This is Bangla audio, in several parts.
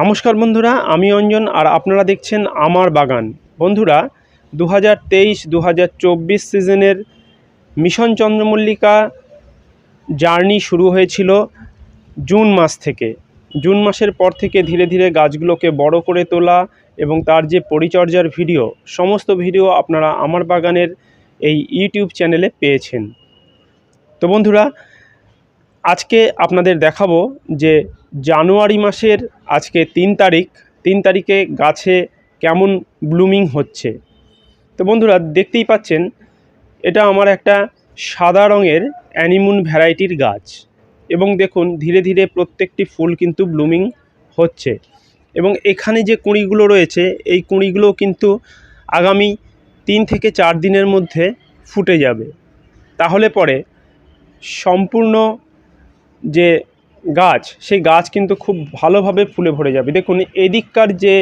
নমস্কার বন্ধুরা, আমি অঞ্জন আর আপনারা দেখছেন আমার বাগান। বন্ধুরা দু হাজার তেইশ দু সিজনের মিশন চন্দ্রমল্লিকা জার্নি শুরু হয়েছিল জুন মাস থেকে। জুন মাসের পর থেকে ধীরে ধীরে গাছগুলোকে বড় করে তোলা এবং তার যে পরিচর্যার ভিডিও, সমস্ত ভিডিও আপনারা আমার বাগানের এই ইউটিউব চ্যানেলে পেয়েছেন। তো বন্ধুরা, আজকে আপনাদের দেখাবো যে জানুয়ারি মাসের আজকে তিন তারিখ, তিন তারিখে গাছে কেমন ব্লুমিং হচ্ছে? তো বন্ধুরা, দেখতেই পাচ্ছেন, এটা আমার একটা সাদা রঙের অ্যানিমুন ভ্যারাইটির গাছ। এবং দেখুন, ধীরে ধীরে প্রত্যেকটি ফুল কিন্তু ব্লুমিং হচ্ছে। এবং এখানে যে কুঁড়িগুলো রয়েছে, এই কুঁড়িগুলো কিন্তু আগামী তিন থেকে চার দিনের মধ্যে ফুটে যাবে। তাহলে পরে সম্পূর্ণ যে গাছ, সেই গাছ কিন্তু খুব ভালোভাবে ফুলে ভরে যাবে। দেখুন, এদিককার যে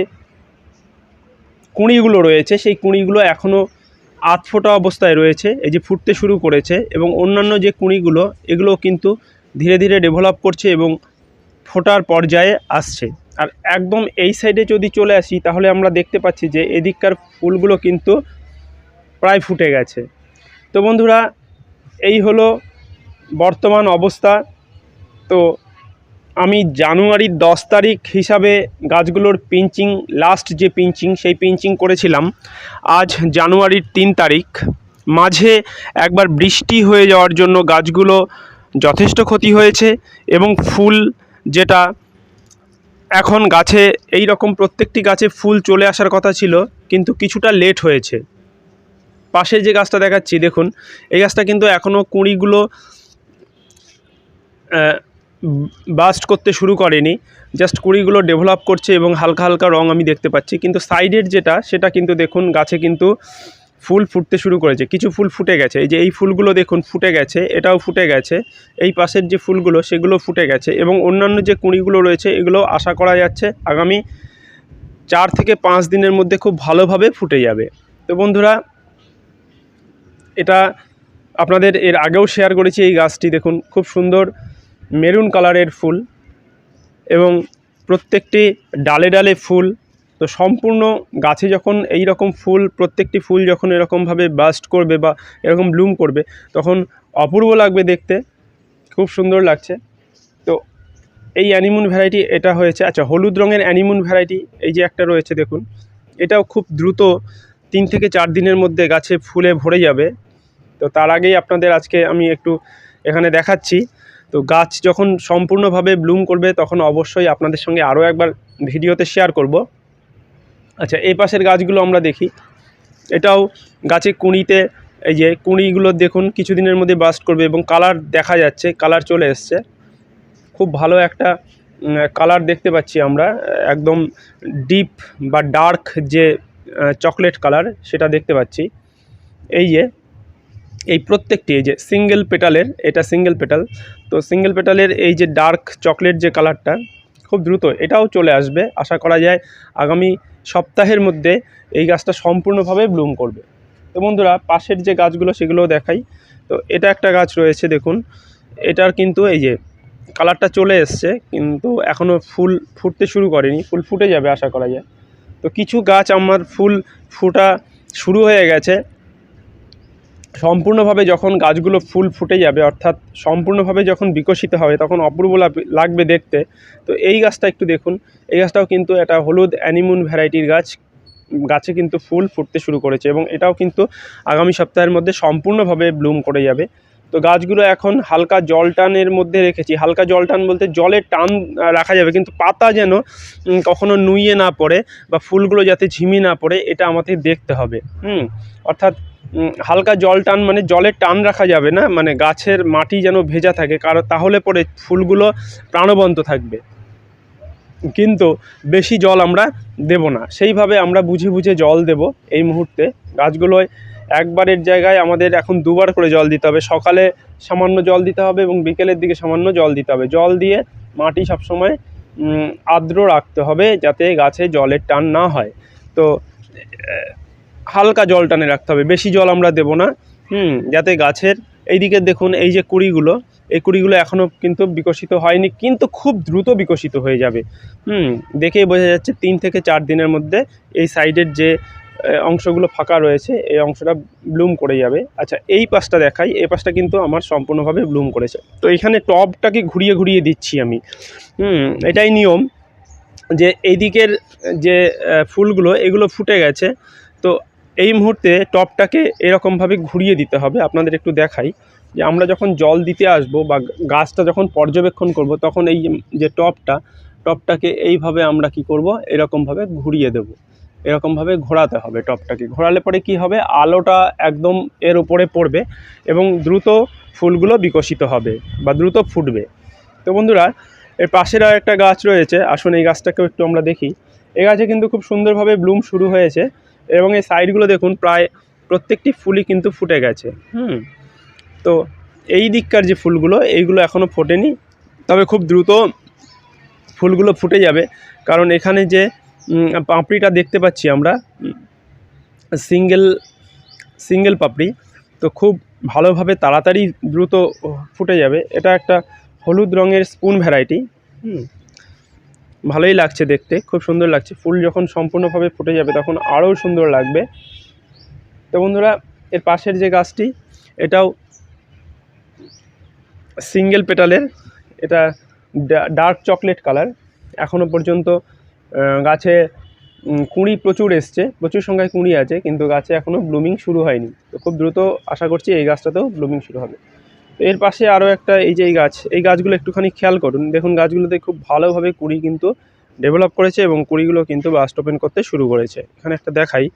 কুঁড়িগুলো রয়েছে, সেই কুঁড়িগুলো এখনও আধ ফোটা অবস্থায় রয়েছে, এই যে ফুটতে শুরু করেছে এবং অন্যান্য যে কুঁড়িগুলো এগুলো কিন্তু ধীরে ধীরে ডেভেলপ করছে এবং ফোটার পর্যায়ে আসছে। আর একদম এই সাইডে যদি চলে আসি, তাহলে আমরা দেখতে পাচ্ছি যে এদিককার ফুলগুলো কিন্তু প্রায় ফুটে গেছে। তো বন্ধুরা, এই হলো বর্তমান অবস্থা। তো আমি জানুয়ারির দশ তারিখ হিসাবে গাছগুলোর পিঞ্চিং লাস্ট যে পিঞ্চিং, সেই পিঞ্চিং করেছিলাম। আজ জানুয়ারির তিন তারিখ। মাঝে একবার বৃষ্টি হয়ে যাওয়ার জন্য গাছগুলো যথেষ্ট ক্ষতি হয়েছে এবং ফুল যেটা এখন গাছে, এই রকম প্রত্যেকটি গাছে ফুল চলে আসার কথা ছিল, কিন্তু কিছুটা লেট হয়েছে। পাশে যে গাছটা দেখাচ্ছি, দেখুন, এই গাছটা কিন্তু এখনও কুঁড়িগুলো বাস্ট করতে শুরু করেনি। জাস্ট কুড়িগুলো ডেভেলপ করছে এবং হালকা হালকা রং আমি দেখতে পাচ্ছি। কিন্তু সাইডের যেটা, সেটা কিন্তু দেখুন, গাছে কিন্তু ফুল ফুটতে শুরু করেছে। কিছু ফুল ফুটে গেছে। এই যে এই ফুলগুলো দেখুন, ফুটে গেছে, এটাও ফুটে গেছে। এই পাশের যে ফুলগুলো, সেগুলো ফুটে গেছে এবং অন্যান্য যে কুঁড়িগুলো রয়েছে, এগুলো আশা করা যাচ্ছে আগামী চার থেকে পাঁচ দিনের মধ্যে খুব ভালোভাবে ফুটে যাবে। তো বন্ধুরা, এটা আপনাদের এর আগেও শেয়ার করেছি এই গাছটি। দেখুন, খুব সুন্দর মেরুন কালারের ফুল এবং প্রত্যেকটি ডালে ডালে ফুল। তো সম্পূর্ণ গাছে যখন এই রকম ফুল, প্রত্যেকটি ফুল যখন এরকমভাবে বাস্ট করবে বা এরকম ব্লুম করবে, তখন অপূর্ব লাগবে দেখতে। খুব সুন্দর লাগছে। তো এই অ্যানিমুন ভ্যারাইটি এটা হয়েছে। আচ্ছা হলুদ রঙের অ্যানিমুন ভ্যারাইটি এই যে একটা রয়েছে দেখুন। এটাও খুব দ্রুত তিন থেকে চার দিনের মধ্যে গাছে ফুলে ভরে যাবে। তো তার আগেই আপনাদের আজকে আমি একটু এখানে দেখাচ্ছি। তো গাছ যখন সম্পূর্ণভাবে ব্লুম করবে, তখন অবশ্যই আপনাদের সঙ্গে আরও একবার ভিডিওতে শেয়ার করব। আচ্ছা এই পাশের গাছগুলো আমরা দেখি। এটাও গাছে কুঁড়িতে, এই যে কুঁড়িগুলো দেখুন, কিছুদিনের মধ্যে বাস্ট করবে এবং কালার দেখা যাচ্ছে, কালার চলে এসছে। খুব ভালো একটা কালার দেখতে পাচ্ছি আমরা। একদম ডিপ বা ডার্ক যে চকলেট কালার, সেটা দেখতে পাচ্ছি। এই যে এই প্রত্যেকটি, এই যে সিঙ্গেল পেটালের এটা সিঙ্গেল পেটাল তো সিঙ্গেল পেটালের এই যে ডার্ক চকলেট যে কালারটা খুব দ্রুত এটাও চলে আসবে। আশা করা যায় আগামী সপ্তাহের মধ্যে এই গাছটা সম্পূর্ণভাবে ব্লুম করবে। তো বন্ধুরা, পাশের যে গাছগুলো সেগুলোও দেখাই। তো এটা একটা গাছ রয়েছে, দেখুন। এটার কিন্তু এই যে কালারটা চলে এসছে, কিন্তু এখনও ফুল ফুটতে শুরু করেনি। ফুল ফুটে যাবে, আশা করা যায়। তো কিছু গাছ আমার ফুল ফুটা শুরু হয়ে গেছে। সম্পূর্ণভাবে যখন গাছগুলো ফুল ফুটে যাবে, অর্থাৎ সম্পূর্ণভাবে যখন বিকশিত হবে, তখন অপূর্ব লাগবে দেখতে। তো এই গাছটা একটু দেখুন। এই গাছটাও কিন্তু একটা হলুদ অ্যানিমুন ভ্যারাইটির গাছ। গাছে কিন্তু ফুল ফুটতে শুরু করেছে এবং এটাও কিন্তু আগামী সপ্তাহের মধ্যে সম্পূর্ণভাবে ব্লুম করে যাবে। তো গাছগুলো এখন হালকা জল টানের মধ্যে রেখেছি। হালকা জল টান বলতে জলের টান রাখা যাবে, কিন্তু পাতা যেন কখনো নুইয়ে না পড়ে বা ফুলগুলো যাতে ঝিমি না পড়ে, এটা আমাদের দেখতে হবে। হুম, অর্থাৎ হালকা জল টান মানে জলের টান রাখা যাবে না মানে গাছের মাটি যেন ভেজা থাকে, কারণ তাহলে পরে ফুলগুলো প্রাণবন্ত থাকবে। কিন্তু বেশি জল আমরা দেব না। সেইভাবে আমরা বুঝে বুঝে জল দেব এই মুহূর্তে। গাছগুলোয় একবারের জায়গায় আমাদের এখন দুবার করে জল দিতে হবে। সকালে সামান্য জল দিতে হবে এবং বিকেলের দিকে সামান্য জল দিতে হবে। জল দিয়ে মাটি সবসময় আর্দ্র রাখতে হবে যাতে গাছে জলের টান না হয়। তো হালকা জল টানে রাখতে হবে। বেশি জল আমরা দেব না। হুম, যাতে গাছের এইদিকে দেখুন, এই যে কুড়িগুলো, এই কুড়িগুলো এখনও কিন্তু বিকশিত হয়নি, কিন্তু খুব দ্রুত বিকশিত হয়ে যাবে। হুম, দেখেই বোঝা যাচ্ছে তিন থেকে চার দিনের মধ্যে এই সাইডের যে অংশগুলো ফাঁকা রয়েছে, এই অংশটা ব্লুম করে যাবে। আচ্ছা এই পাশটা দেখাই, এই পাশটা কিন্তু আমার সম্পূর্ণভাবে ব্লুম করেছে। তো এখানে টবটাকে ঘুরিয়ে ঘুরিয়ে দিচ্ছি আমি। হুম, এটাই নিয়ম যে এই দিকের যে ফুলগুলো, এগুলো ফুটে গেছে। এই মুহূর্তে টপটাকে এরকমভাবে ঘুরিয়ে দিতে হবে। আপনাদের একটু দেখাই যে আমরা যখন জল দিতে আসব বা গাছটা যখন পর্যবেক্ষণ করব, তখন এই যে টপটা, টপটাকে এইভাবে আমরা কি করব? এরকমভাবে ঘুরিয়ে দেব। এরকমভাবে ঘোরাতে হবে টপটাকে। ঘোরালে পরে কি হবে? আলোটা একদম এর উপরে পড়বে এবং দ্রুত ফুলগুলো বিকশিত হবে বা দ্রুত ফুটবে। তো বন্ধুরা, এর পাশের একটা গাছ রয়েছে। আসুন এই গাছটাকেও একটু আমরা দেখি। এই গাছে কিন্তু খুব সুন্দরভাবে ব্লুম শুরু হয়েছে। এবং এই সাইডগুলো দেখুন, প্রায় প্রত্যেকটি ফুলই কিন্তু ফুটে গেছে। হুম। তো এই দিককার যে ফুলগুলো, এইগুলো এখনও ফোটেনি। তবে খুব দ্রুত ফুলগুলো ফুটে যাবে। কারণ এখানে যে পাপড়িটা দেখতে পাচ্ছি আমরা, সিঙ্গেল সিঙ্গেল পাপড়ি, তো খুব ভালোভাবে তাড়াতাড়ি দ্রুত ফুটে যাবে। এটা একটা হলুদ রঙের স্পুন ভ্যারাইটি। হুম। ভালোই লাগছে দেখতে, খুব সুন্দর লাগছে। ফুল যখন সম্পূর্ণভাবে ফুটে যাবে তখন আরও সুন্দর লাগবে। তো বন্ধুরা, এর পাশের যে গাছটি, এটাও সিঙ্গেল পেটালের, এটা ডার্ক চকলেট কালার। এখনও পর্যন্ত গাছে কুঁড়ি প্রচুর এসছে। প্রচুর সংখ্যায় কুঁড়ি আছে, কিন্তু গাছে এখনও ব্লুমিং শুরু হয়নি। তো খুব দ্রুত আশা করছি এই গাছটাতেও ব্লুমিং শুরু হবে। এর পাশে আরও একটা এই যে এই গাছ, এই গাছগুলো একটুখানি খেয়াল করুন। দেখুন, গাছগুলোতে খুব ভালোভাবে কুড়ি কিন্তু ডেভেলপ করেছে এবং কুড়িগুলো কিন্তু বাস্ট ওপেন করতে শুরু করেছে। এখানে একটা দেখাই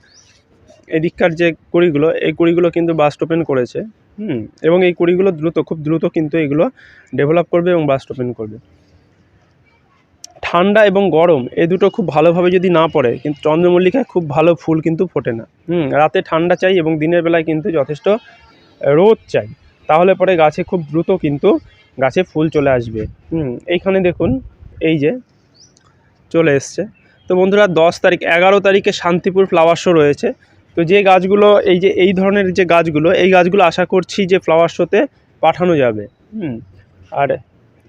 এদিককার যে কুড়িগুলো, এই কুড়িগুলো কিন্তু বাস্ট ওপেন করেছে। হুম, এবং এই কুড়িগুলো দ্রুত, খুব দ্রুত কিন্তু এগুলো ডেভেলপ করবে এবং বাস্ট ওপেন করবে। ঠান্ডা এবং গরম এই দুটো খুব ভালোভাবে যদি না পড়ে, কিন্তু চন্দ্রমল্লিকায় খুব ভালো ফুল কিন্তু ফোটে না। হুম, রাতে ঠান্ডা চাই এবং দিনের বেলায় কিন্তু যথেষ্ট রোদ চাই। তাহলে পরে গাছে খুব দ্রুত কিন্তু গাছে ফুল চলে আসবে। হুম, এইখানে দেখুন, এই যে চলে এসছে। তো বন্ধুরা, দশ তারিখ, এগারো তারিখে শান্তিপুর ফ্লাওয়ার শো রয়েছে। তো যে গাছগুলো, এই যে, এই ধরনের যে গাছগুলো, এই গাছগুলো আশা করছি যে ফ্লাওয়ার শোতে পাঠানো যাবে। হুম, আর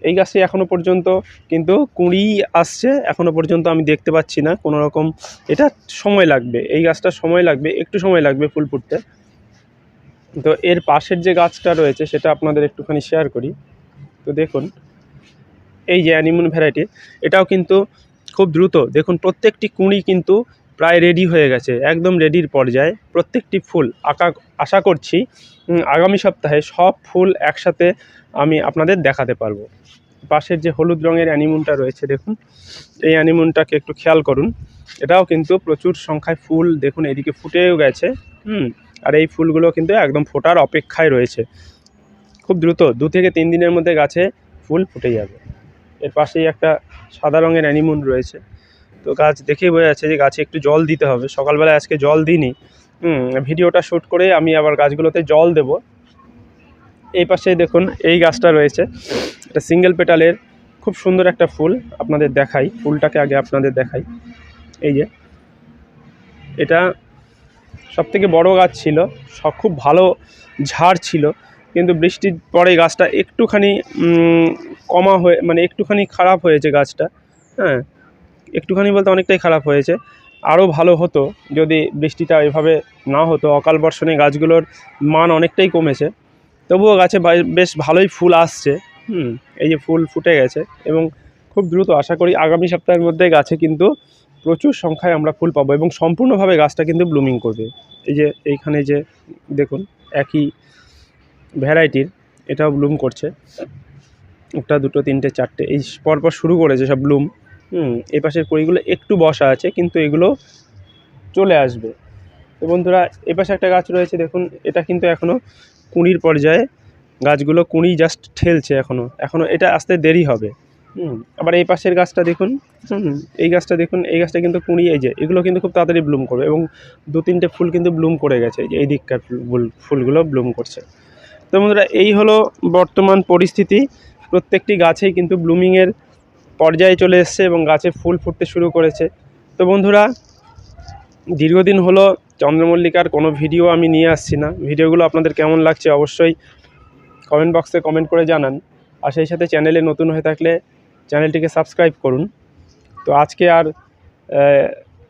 এই গাছটি এখনও পর্যন্ত কিন্তু কুঁড়ি আসছে এখনও পর্যন্ত আমি দেখতে পাচ্ছি না কোনো রকম এটা সময় লাগবে, এই গাছটা সময় লাগবে, একটু সময় লাগবে ফুল ফুটতে। তো এর পাশের যে গাছটা রয়েছে, সেটা আপনাদের একটুখানি শেয়ার করি। তো দেখুন, এই যে অ্যানিমন ভ্যারাইটি এটাও কিন্তু খুব দ্রুত, দেখুন প্রত্যেকটি কুঁড়ি কিন্তু প্রায় রেডি হয়ে গেছে, একদম রেডির পর্যায়ে। প্রত্যেকটি ফুল, আঁকা আশা করছি আগামী সপ্তাহে সব ফুল একসাথে আমি আপনাদের দেখাতে পারব। পাশের যে হলুদ রঙের অ্যানিমনটা রয়েছে, দেখুন, এই অ্যানিমনটাকে একটু খেয়াল করুন। এটাও কিন্তু প্রচুর সংখ্যায় ফুল, দেখুন, এদিকে ফুটেও গেছে, হুম। আর এই ফুলগুলো কিন্তু একদম ফোটার অপেক্ষায় রয়েছে। খুব দ্রুত, দু থেকে তিন দিনের মধ্যে গাছে ফুল ফুটে যাবে। এর পাশেই একটা সাদা রঙের অ্যানিমুন রয়েছে। তো গাছ দেখেই বোঝা যাচ্ছে যে গাছে একটু জল দিতে হবে। সকালবেলায় আজকে জল দিইনি। ভিডিওটা শ্যুট করে আমি আবার গাছগুলোতে জল দেব। এই পাশে দেখুন, এই গাছটা রয়েছে। এটা সিঙ্গেল পেটালের খুব সুন্দর একটা ফুল আপনাদের দেখাই। ফুলটাকে আগে আপনাদের দেখাই। এই যে, এটা সব থেকে বড়ো গাছ ছিল সব খুব ভালো ঝাড় ছিল, কিন্তু বৃষ্টির পরে গাছটা একটুখানি কমা হয়ে মানে একটুখানি খারাপ হয়েছে গাছটা হ্যাঁ একটুখানি বলতে অনেকটাই খারাপ হয়েছে। আরও ভালো হতো যদি বৃষ্টিটা এভাবে না হতো, অকাল বর্ষণে গাছগুলোর মান অনেকটাই কমেছে। তবুও গাছে বেশ ভালোই ফুল আসছে, হুম, এই যে ফুল ফুটে গেছে এবং খুব দ্রুত আশা করি আগামী সপ্তাহের মধ্যে গাছে কিন্তু প্রচুর সংখ্যায় আমরা ফুল পাবো এবং সম্পূর্ণভাবে গাছটা কিন্তু ব্লুমিং করবে। এই যে এইখানে যে দেখুন, একই ভ্যারাইটির এটাও ব্লুম করছে। একটা, দুটো, তিনটে, চারটে, এই পরপর শুরু করেছে সব ব্লুম। হুম, এই পাশের কড়িগুলো একটু বসা আছে, কিন্তু এগুলো চলে আসবে। তো বন্ধুরা, এ পাশে একটা গাছ রয়েছে, দেখুন, এটা কিন্তু এখনও কুঁড়ির পর্যায়ে। গাছগুলো কুঁড়ি জাস্ট ঠেলছে এখনও এখনও এটা আসতে দেরি হবে। আবার এই পাশের গাছটা দেখুন এই গাছটা দেখুন, এই গাছটা কিন্তু কুঁড়ি এই যে, এগুলো কিন্তু খুব তাড়াতাড়ি ব্লুম করবে এবং দু তিনটে ফুল কিন্তু ব্লুম করে গেছে, এই যে, এই দিককার ফুলগুলো ব্লুম করছে। তো বন্ধুরা, এই হলো বর্তমান পরিস্থিতি। প্রত্যেকটি গাছেই কিন্তু ব্লুমিংয়ের পর্যায়ে চলে এসছে এবং গাছে ফুল ফুটতে শুরু করেছে। তো বন্ধুরা, দীর্ঘদিন হলো চন্দ্রমল্লিকার কোনো ভিডিও আমি নিয়ে আসছি না। ভিডিওগুলো আপনাদের কেমন লাগছে অবশ্যই কমেন্ট বক্সে কমেন্ট করে জানান। আর সেই সাথে চ্যানেলে নতুন হয়ে থাকলে চ্যানেলটিকে সাবস্ক্রাইব করুন। তো আজকে আর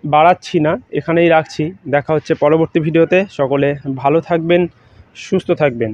বাড়াচ্ছি না, এখানেই রাখছি। দেখা হচ্ছে পরবর্তী ভিডিওতে। সকলে ভালো থাকবেন, সুস্থ থাকবেন।